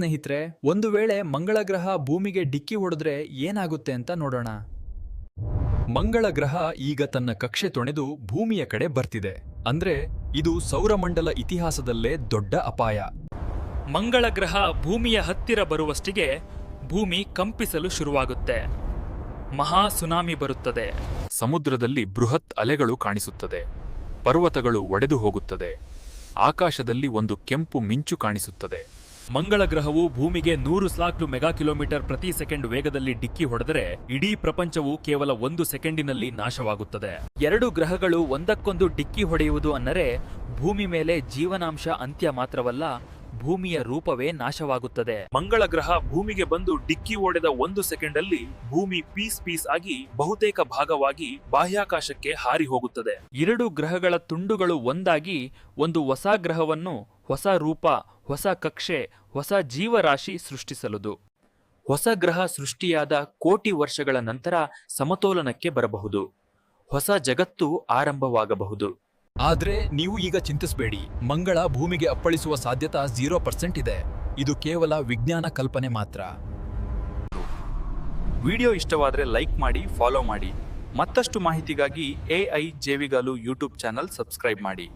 ಸ್ನೇಹಿತರೆ, ಒಂದು ವೇಳೆ ಮಂಗಳ ಗ್ರಹ ಭೂಮಿಗೆ ಡಿಕ್ಕಿ ಹೊಡೆದ್ರೆ ಏನಾಗುತ್ತೆ ಅಂತ ನೋಡೋಣ. ಮಂಗಳ ಗ್ರಹ ಈಗ ತನ್ನ ಕಕ್ಷೆ ತೊಣೆದು ಭೂಮಿಯ ಕಡೆ ಬರ್ತಿದೆ. ಅಂದ್ರೆ, ಇದು ಸೌರಮಂಡಲ ಇತಿಹಾಸದಲ್ಲೇ ದೊಡ್ಡ ಅಪಾಯ. ಮಂಗಳ ಗ್ರಹ ಭೂಮಿಯ ಹತ್ತಿರ ಬರುವಷ್ಟಿಗೆ ಭೂಮಿ ಕಂಪಿಸಲು ಶುರುವಾಗುತ್ತೆ. ಮಹಾ ಸುನಾಮಿ ಬರುತ್ತದೆ. ಸಮುದ್ರದಲ್ಲಿ ಬೃಹತ್ ಅಲೆಗಳು ಕಾಣಿಸುತ್ತದೆ. ಪರ್ವತಗಳು ಒಡೆದು ಹೋಗುತ್ತದೆ. ಆಕಾಶದಲ್ಲಿ ಒಂದು ಕೆಂಪು ಮಿಂಚು ಕಾಣಿಸುತ್ತದೆ. ಮಂಗಳ ಗ್ರಹವು ಭೂಮಿಗೆ ನೂರು ಸಾಕ್ಲು ಮೆಗಾ ಕಿಲೋಮೀಟರ್ ಪ್ರತಿ ಸೆಕೆಂಡ್ ವೇಗದಲ್ಲಿ ಡಿಕ್ಕಿ ಹೊಡೆದರೆ ಇಡೀ ಪ್ರಪಂಚವು ಕೇವಲ ಒಂದು ಸೆಕೆಂಡಿನಲ್ಲಿ ನಾಶವಾಗುತ್ತದೆ. ಎರಡು ಗ್ರಹಗಳು ಒಂದಕ್ಕೊಂದು ಡಿಕ್ಕಿ ಹೊಡೆಯುವುದು ಅನ್ನರೆ ಭೂಮಿ ಮೇಲೆ ಜೀವನಾಂಶ ಅಂತ್ಯ ಮಾತ್ರವಲ್ಲ, ಭೂಮಿಯ ರೂಪವೇ ನಾಶವಾಗುತ್ತದೆ. ಮಂಗಳ ಗ್ರಹ ಭೂಮಿಗೆ ಬಂದು ಡಿಕ್ಕಿ ಹೊಡೆದ ಒಂದು ಸೆಕೆಂಡ್ ಅಲ್ಲಿ ಭೂಮಿ ಪೀಸ್ ಪೀಸ್ ಆಗಿ ಬಹುತೇಕ ಭಾಗವಾಗಿ ಬಾಹ್ಯಾಕಾಶಕ್ಕೆ ಹಾರಿ ಹೋಗುತ್ತದೆ. ಎರಡು ಗ್ರಹಗಳ ತುಂಡುಗಳು ಒಂದಾಗಿ ಒಂದು ಹೊಸ ಗ್ರಹವನ್ನು ಹೊಸ ರೂಪ ಹೊಸ ಕಕ್ಷೆ ಹೊಸ ಜೀವರಾಶಿ ಸೃಷ್ಟಿಸಲುದು. ಹೊಸ ಗ್ರಹ ಸೃಷ್ಟಿಯಾದ ಕೋಟಿ ವರ್ಷಗಳ ನಂತರ ಸಮತೋಲನಕ್ಕೆ ಬರಬಹುದು. ಹೊಸ ಜಗತ್ತು ಆರಂಭವಾಗಬಹುದು. ಆದ್ರೆ ನೀವು ಈಗ ಚಿಂತಿಸಬೇಡಿ. ಮಂಗಳ ಭೂಮಿಗೆ ಅಪ್ಪಳಿಸುವ ಸಾಧ್ಯತಾ ಜೀರೋ ಪರ್ಸೆಂಟ್ ಇದೆ. ಇದು ಕೇವಲ ವಿಜ್ಞಾನ ಕಲ್ಪನೆ ಮಾತ್ರ. ವಿಡಿಯೋ ಇಷ್ಟವಾದರೆ ಲೈಕ್ ಮಾಡಿ ಫಾಲೋ ಮಾಡಿ. ಮತ್ತಷ್ಟು ಮಾಹಿತಿಗಾಗಿ ಎಐ ಜೇವಿಗಾಲು ಯೂಟ್ಯೂಬ್ ಚಾನಲ್ ಸಬ್ಸ್ಕ್ರೈಬ್ ಮಾಡಿ.